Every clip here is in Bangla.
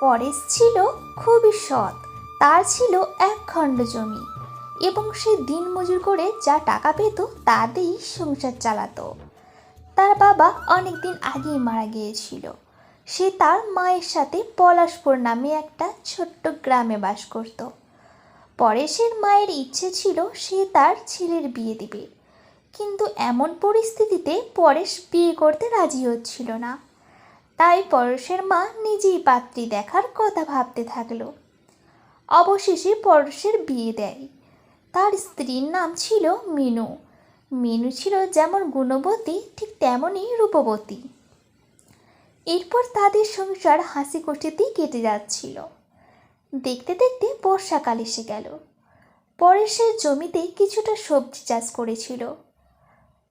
পরেশ ছিল খুবই সৎ। তার ছিল এক খণ্ড জমি এবং সে দিন মজুর করে যা টাকা পেত তা দিয়েই সংসার চালাতো। তার বাবা অনেক দিন আগেই মারা গিয়েছিল। সে তার মায়ের সাথে পলাশপুর নামে একটা ছোট্ট গ্রামে বাস করত। পরেশের মায়ের ইচ্ছে ছিল সে তার ছেলের বিয়ে দেবে। কিন্তু এমন পরিস্থিতিতে পরেশ বিয়ে করতে রাজি হচ্ছিল না। তাই পরশের মা নিজেই পাত্রী দেখার কথা ভাবতে থাকল। অবশেষে পরশের বিয়ে দেয়। তার স্ত্রীর নাম ছিল মিনু। মিনু ছিল যেমন গুণবতী, ঠিক তেমনই রূপবতী। এরপর তাদের সংসার হাসি খুশিতেই কেটে যাচ্ছিল। দেখতে দেখতে বর্ষাকাল এসে গেল। পরেশের জমিতে কিছুটা সবজি চাষ করেছিল।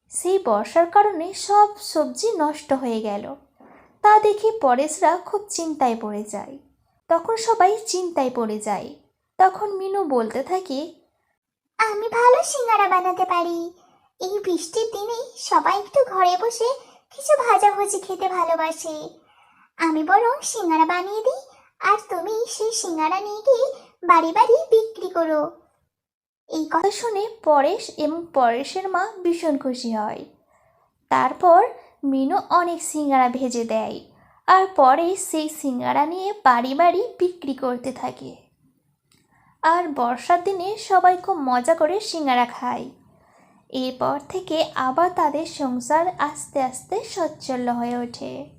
সেই বর্ষার কারণে সব সবজি নষ্ট হয়ে গেল। তা দেখে পরেশরা খুব চিন্তায় পড়ে যায়। তখন সবাই চিন্তায় পড়ে যায়। তখন মিনু বলতে থাকে, আমি ভালো সিঙ্গারা বানাতে পারি। এই বৃষ্টির দিনে সবাই একটু ঘরে বসে কিছু ভাজাভুজি খেতে ভালোবাসে। আমি বরং সিঙ্গারা বানিয়ে দিই আর তুমি সেই সিঙ্গারা নিয়ে গিয়ে বাড়ি বাড়ি বিক্রি করো। এই কথা কথা শুনে পরেশ এবং পরেশের মা ভীষণ খুশি হয়। তারপর মিনু অনেক সিঙ্গারা ভেজে দেয় আর পরে সেই সিঙ্গারা নিয়ে বাড়ি বাড়ি বিক্রি করতে থাকে। আর বর্ষার দিনে সবাই খুব মজা করে সিঙ্গারা খায়। এরপর থেকে আবার তাদের সংসার আস্তে আস্তে সচ্ছল হয়ে ওঠে।